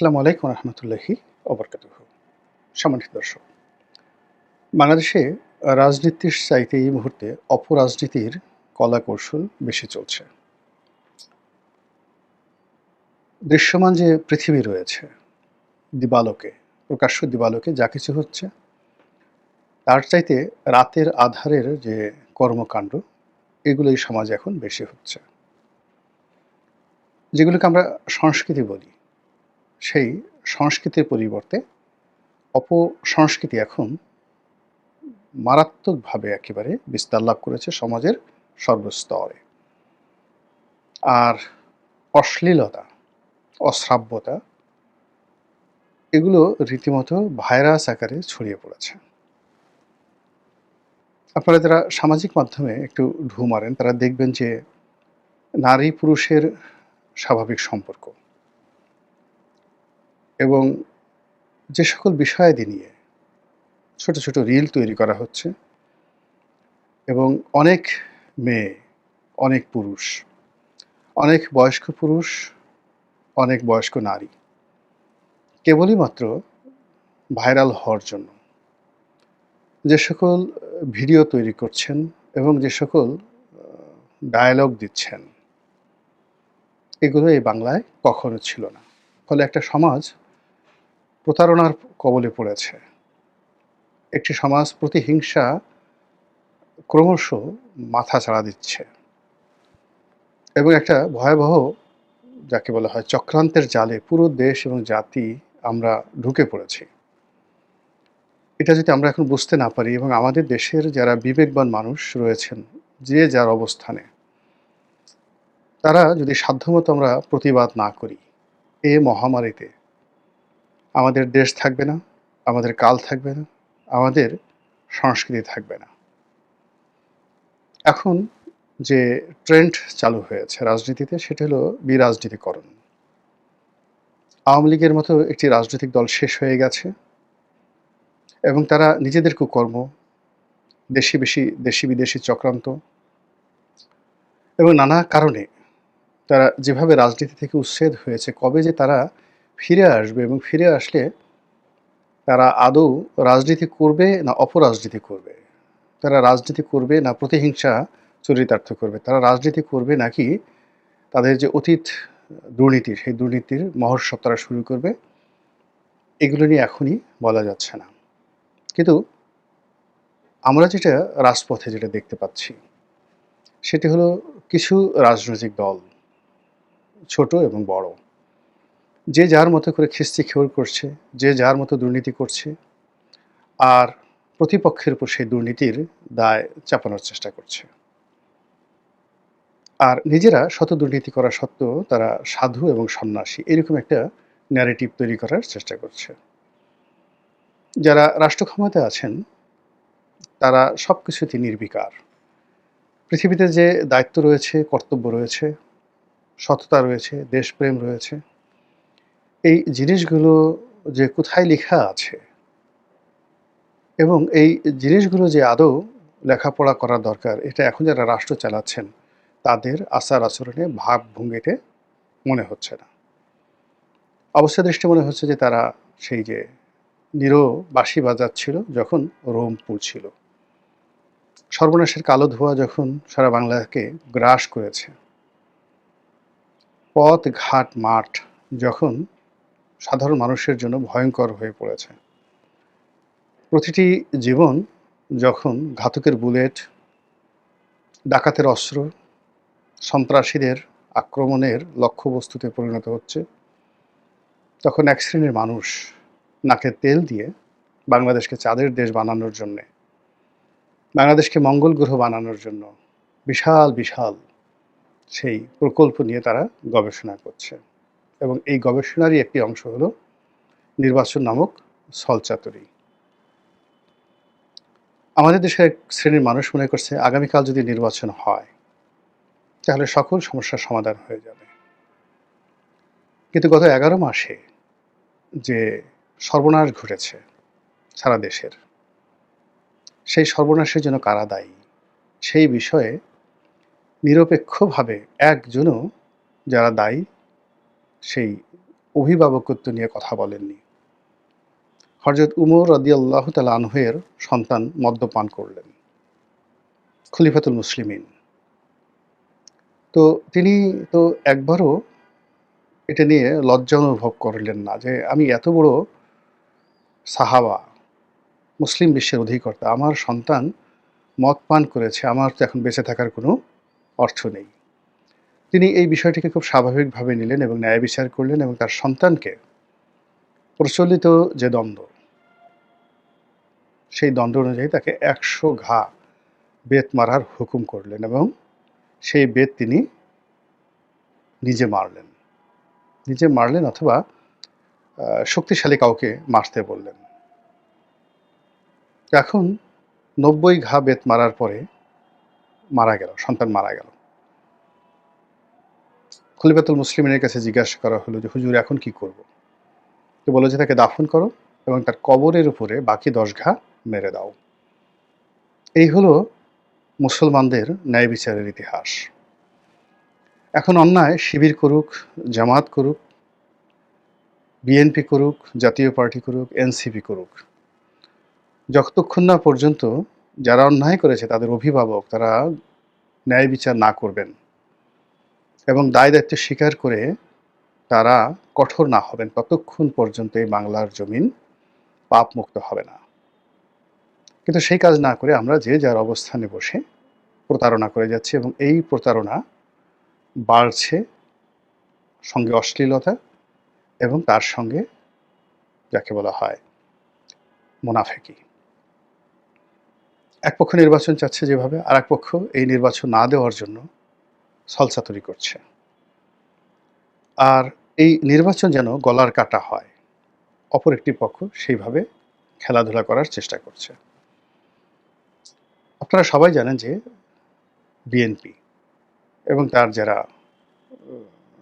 আসসালামু আলাইকুম রহমতুল্লাহি অবরকাত সম্মানিত দর্শক, বাংলাদেশে রাজনীতির চাইতে এই মুহূর্তে অপরাজনীতির কলা কৌশল বেশি চলছে। দৃশ্যমান যে পৃথিবী রয়েছে, দিবালোকে, প্রকাশ্য দিবালোকে যা কিছু হচ্ছে, তার চাইতে রাতের আধারের যে কর্মকাণ্ড, এগুলোই সমাজ এখন বেশি হচ্ছে। যেগুলোকে আমরা সংস্কৃতি বলি সেই সংস্কৃতির পরিবর্তে অপসংস্কৃতি এখন মারাত্মকভাবে একেবারে বিস্তার লাভ করেছে সমাজের সর্বস্তরে। আর অশ্লীলতা, অশ্রাব্যতা, এগুলো রীতিমতো ভাইরাস আকারে ছড়িয়ে পড়েছে। আপনারা যারা সামাজিক মাধ্যমে একটু ঢু মারেন, তারা দেখবেন যে নারী পুরুষের স্বাভাবিক সম্পর্ক এবং যে সকল বিষয়াদি নিয়ে ছোট ছোট রিল তৈরি করা হচ্ছে এবং অনেক মেয়ে, অনেক পুরুষ, অনেক বয়স্ক পুরুষ, অনেক বয়স্ক নারী কেবলই মাত্র ভাইরাল হওয়ার জন্য যে সকল ভিডিও তৈরি করছেন এবং যে সকল ডায়ালগ দিচ্ছেন, এগুলো এই বাংলায় কখনো ছিল না। ফলে একটা সমাজ প্রতারণার কবলে পড়েছে। একটি সমাজ প্রতিহিংসা ক্রমশ মাথা ছাড়া দিচ্ছে এবং একটা ভয়াবহ, যাকে বলা হয় চক্রান্তের জালে পুরো দেশ এবং জাতি আমরা ঢুকে পড়েছি। এটা যদি আমরা এখন বুঝতে না পারি এবং আমাদের দেশের যারা বিবেকবান মানুষ রয়েছেন, যে যার অবস্থানে, তারা যদি সাধ্যমতো আমরা প্রতিবাদ না করি, এ মহামারীতে আমাদের দেশ থাকবে না, আমাদের কাল থাকবে না, আমাদের সংস্কৃতি থাকবে না। এখন যে ট্রেন্ড চালু হয়েছে রাজনীতিতে, সেটা হলো বিরাজনীতিকরণ। আওয়ামী লীগের মতো একটি রাজনৈতিক দল শেষ হয়ে গেছে এবং তারা নিজেদের কুকর্ম, দেশি বেশি, দেশি বিদেশি চক্রান্ত এবং নানা কারণে তারা যেভাবে রাজনীতি থেকে উচ্ছেদ হয়েছে, কবে যে তারা ফিরে আসবে এবং ফিরে আসলে তারা আদৌ রাজনীতি করবে না অপরাজনীতি করবে? তারা রাজনীতি করবে না প্রতিহিংসা চরিতার্থ করবে? তারা রাজনীতি করবে নাকি তাদের যে অতীত দুর্নীতির, সেই দুর্নীতির মহর্ষব তারা শুরু করবে? এগুলো নিয়ে এখনই বলা যাচ্ছে না। কিন্তু আমরা যেটা রাজপথে যেটা দেখতে পাচ্ছি, সেটি হলো কিছু রাজনৈতিক দল, ছোট এবং বড়। যে যার মতো করে খিস্তি খেউর করছে, যে যার মতো দুর্নীতি করছে, আর প্রতিপক্ষের উপর সেই দুর্নীতির দায় চাপানোর চেষ্টা করছে। আর নিজেরা শত দুর্নীতি করা সত্ত্বেও তারা সাধু এবং সন্ন্যাসী, এরকম একটা ন্যারেটিভ তৈরি করার চেষ্টা করছে। যারা রাষ্ট্র ক্ষমতায় আছেন, তারা সব কিছুতে নির্বিকার। পৃথিবীতে যে দায়িত্ব রয়েছে, কর্তব্য রয়েছে, সততা রয়েছে, দেশপ্রেম রয়েছে এই জিনিসগুলো যে কোথায় লেখা আছে এবং এই জিনিসগুলো যে আদৌ লেখাপড়া করা দরকার, এটা এখন যারা রাষ্ট্র চালাচ্ছেন, তাদের আচার আচরণে ভাব ভঙ্গিতে মনে হচ্ছে না। অবস্থা দৃষ্টি মনে হচ্ছে যে তারা সেই যে নিরো বাঁশি বাজাচ্ছিল যখন রোম ছিল। সর্বনাশের কালো ধোয়া যখন সারা বাংলাকে গ্রাস করেছে। পথ ঘাট মাঠ যখন সাধারণ মানুষের জন্য ভয়ঙ্কর হয়ে পড়েছে। প্রতিটি জীবন যখন ঘাতকের বুলেট, ডাকাতের অস্ত্র, সন্ত্রাসীদের আক্রমণের লক্ষ্যবস্তুতে পরিণত হচ্ছে, তখন এক শ্রেণির মানুষ নাকের তেল দিয়ে বাংলাদেশকে চাঁদের দেশ বানানোর জন্যে, বাংলাদেশকে মঙ্গল গ্রহ বানানোর জন্য বিশাল বিশাল সেই প্রকল্প নিয়ে তারা গবেষণা করছে। এবং এই গবেষণারই একটি অংশ হলো নির্বাচন নামক সলচাতুরি আমাদের দেশের এক শ্রেণির মানুষ মনে করছে, আগামীকাল যদি নির্বাচন হয়, তাহলে সকল সমস্যার সমাধান হয়ে যাবে। কিন্তু গত এগারো মাসে যে সর্বনাশ ঘটেছে সারা দেশের, সেই সর্বনাশের জন্য কারা দায়ী? সেই বিষয়ে নিরপেক্ষভাবে একজনও যারা দায়ী সেই অভিভাবকত্ব নিয়ে কথা বলেননি। হজরত উমর রদি তালা আনহের সন্তান মদ্যপান করলেন। খলিফাতুল মুসলিমিন। তো তিনি তো একবারও এটা নিয়ে লজ্জা অনুভব করলেন না যে আমি এত বড় সাহাবা, মুসলিম বিশ্বের অধিকর্তা, আমার সন্তান মদ পান করেছে, আমার তো এখন বেঁচে থাকার কোনো অর্থ নেই। তিনি এই বিষয়টিকে খুব স্বাভাবিকভাবে নিলেন এবং ন্যায় বিচার করলেন এবং তার সন্তানকে প্রচলিত যে দ্বন্দ্ব, সেই দ্বন্দ্ব অনুযায়ী তাকে একশো ঘা বেত মারার হুকুম করলেন এবং সেই বেত তিনি নিজে মারলেন। নিজে মারলেন অথবা শক্তিশালী কাউকে মারতে বললেন। এখন নব্বই ঘা বেত মারার পরে মারা গেল, সন্তান মারা গেল। খলিফাতুল মুসলিমের কাছে জিজ্ঞাসা করা হলো যে, হুজুর, এখন কি করব? তো বলো যে, তাকে দাফন করো এবং তার কবরের উপরে বাকি দশ ঘা মেরে দাও। এই হলো মুসলমানদের ন্যায় বিচারের ইতিহাস। এখন অন্যায় শিবির করুক, জামাত করুক, বিএনপি করুক, জাতীয় পার্টি করুক, এনসিপি করুক, যতক্ষণ না পর্যন্ত যারা অন্যায় করেছে তাদের অভিভাবক তারা ন্যায় বিচার না করবেন। এবং দায় দায়িত্ব স্বীকার করে তারা কঠোর না হবেন, ততক্ষণ পর্যন্ত এই বাংলার জমিন পাপ মুক্ত হবে না। কিন্তু সেই কাজ না করে আমরা যে যার অবস্থানে বসে প্রতারণা করে যাচ্ছি এবং এই প্রতারণা বাড়ছে সঙ্গে অশ্লীলতা এবং তার সঙ্গে যাকে বলা হয় মুনাফেকি। এক পক্ষ নির্বাচন চাচ্ছে যেভাবে আর এক পক্ষ এই নির্বাচন না দেওয়ার জন্য সলসা তৈরি করছে। আর এই নির্বাচন যেন গলার কাটা হয়, অপর একটি পক্ষ সেইভাবে খেলাধুলা করার চেষ্টা করছে। আপনারা সবাই জানেন যে বিএনপি এবং তার যারা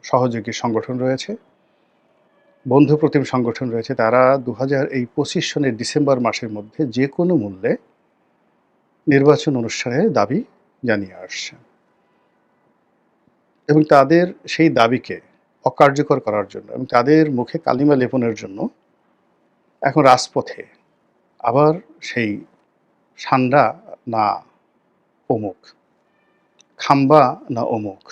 সহযোগী সংগঠন রয়েছে, বন্ধু প্রতিম সংগঠন রয়েছে, তারা দু হাজার এই পঁচিশ সনের ডিসেম্বর মাসের মধ্যে যে কোনো মূল্যে নির্বাচন অনুষ্ঠানের দাবি জানিয়ে আসছে এবং তাদের সেই দাবিকে অকার্যকর করার জন্য এবং তাদের মুখে কালিমা লেপনের জন্য এখন রাজপথে আবার সেই সান্ডা না অমুক, খাম্বা না অমুক,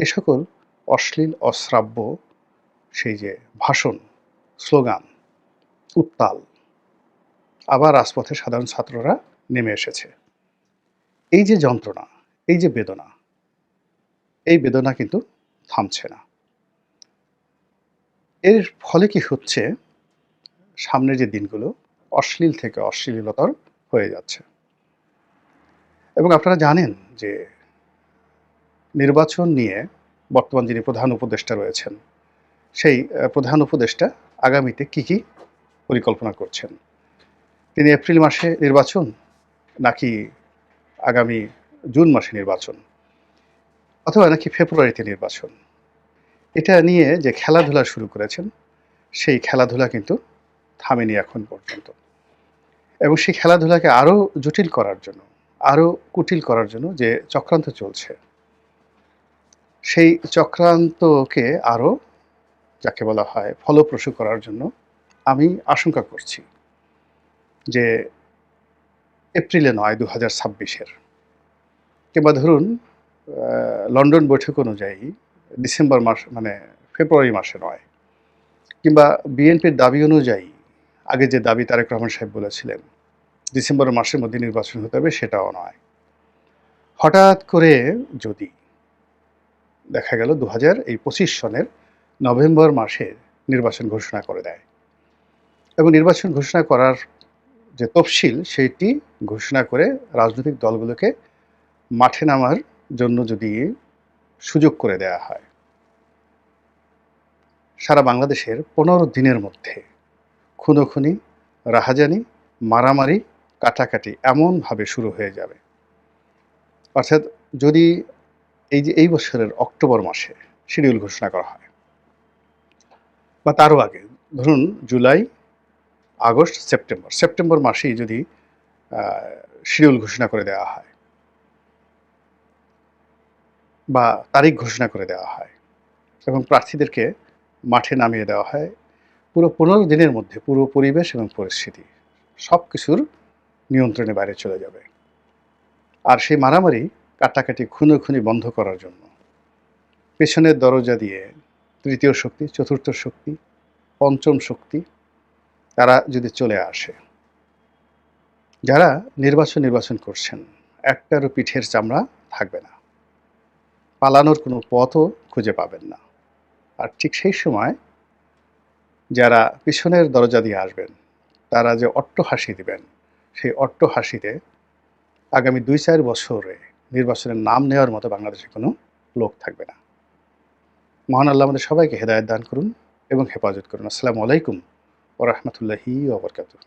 এ সকল অশ্লীল, অশ্রাব্য সেই যে ভাষণ, স্লোগান, উত্তাল আবার রাজপথে সাধারণ ছাত্ররা নেমে এসেছে। এই যে যন্ত্রণা, এই যে বেদনা এই বেদনা কিন্তু থামছে না। এর ফলে কি হচ্ছে? সামনের যে দিনগুলো অশ্লীল থেকে অশ্লীলতর হয়ে যাচ্ছে। এবং আপনারা জানেন যে নির্বাচন নিয়ে বর্তমান যিনি প্রধান উপদেষ্টা রয়েছেন, সেই প্রধান উপদেষ্টা আগামীতে কি কি পরিকল্পনা করছেন? তিনি এপ্রিল মাসে নির্বাচন নাকি আগামী জুন মাসে নির্বাচন? অথবা নাকি ফেব্রুয়ারিতে নির্বাচন। এটা নিয়ে যে খেলাধুলা শুরু করেছেন, সেই খেলাধুলা কিন্তু থামেনি এখন পর্যন্ত। এবং সেই খেলাধুলাকে আরও জটিল করার জন্য, আরও কুটিল করার জন্য যে চক্রান্ত চলছে, সেই চক্রান্তকে আরও যাকে বলা হয় ফলপ্রসূ করার জন্য আমি আশঙ্কা করছি যে এপ্রিলে নয় দু হাজার ছাব্বিশের। কিংবা ধরুন লন্ডন বৈঠক অনুযায়ী ডিসেম্বর মাস মানে ফেব্রুয়ারি মাসে নয়, কিংবা বিএনপির দাবি অনুযায়ী, আগে যে দাবি তারেক রহমান সাহেব বলেছিলেন, ডিসেম্বর মাসের মধ্যে নির্বাচন হতে হবে সেটাও নয়। হঠাৎ করে যদি দেখা গেল দু হাজার এই পঁচিশ সনের নভেম্বর মাসে নির্বাচন ঘোষণা করে দেয়, এবং নির্বাচন ঘোষণা করার যে তফসিল, সেইটি ঘোষণা করে রাজনৈতিক দলগুলোকে মাঠে নামার জন্য যদি সুযোগ করে দেয়া হয়, সারা বাংলাদেশের পনেরো দিনের মধ্যে খুনোখুনি, রাহাজানি, মারামারি, কাটাকাটি এমনভাবে শুরু হয়ে যাবে। অর্থাৎ যদি এই যে এই বছরের অক্টোবর মাসে শিডিউল ঘোষণা করা হয় বা তারও আগে, ধরুন জুলাই, আগস্ট, সেপ্টেম্বর সেপ্টেম্বর মাসেই যদি শিডিউল ঘোষণা করে দেওয়া হয় বা তারিখ ঘোষণা করে দেওয়া হয় এবং প্রার্থীদেরকে মাঠে নামিয়ে দেওয়া হয় পুরো পনেরো দিনের মধ্যে পুরো পরিবেশ এবং পরিস্থিতি সব কিছুর নিয়ন্ত্রণে বাইরে চলে যাবে। আর সেই মারামারি কাটাকাটি খুনোখুনি বন্ধ করার জন্য পেছনের দরজা দিয়ে তৃতীয় শক্তি, চতুর্থ শক্তি, পঞ্চম শক্তি তারা যদি চলে আসে, যারা নির্বাচন নির্বাচন করছেন, একটারও পিঠের চামড়া থাকবে না। পালানোর কোনো পথও খুঁজে পাবেন না। আর ঠিক সেই সময় যারা পিছনের দরজা দিয়ে আসবেন, তারা যে অট্ট হাসি দিবেন, সেই অট্ট হাসিতে আগামী দুই চার বছরে নির্বাচনের নাম নেওয়ার মতো বাংলাদেশে কোনো লোক থাকবে না। মহান আল্লাহ আমাদের সবাইকে হেদায়ত দান করুন এবং হেফাজত করুন। আসসালামু আলাইকুম ও রহমতুল্লাহি ওবরকাতুহ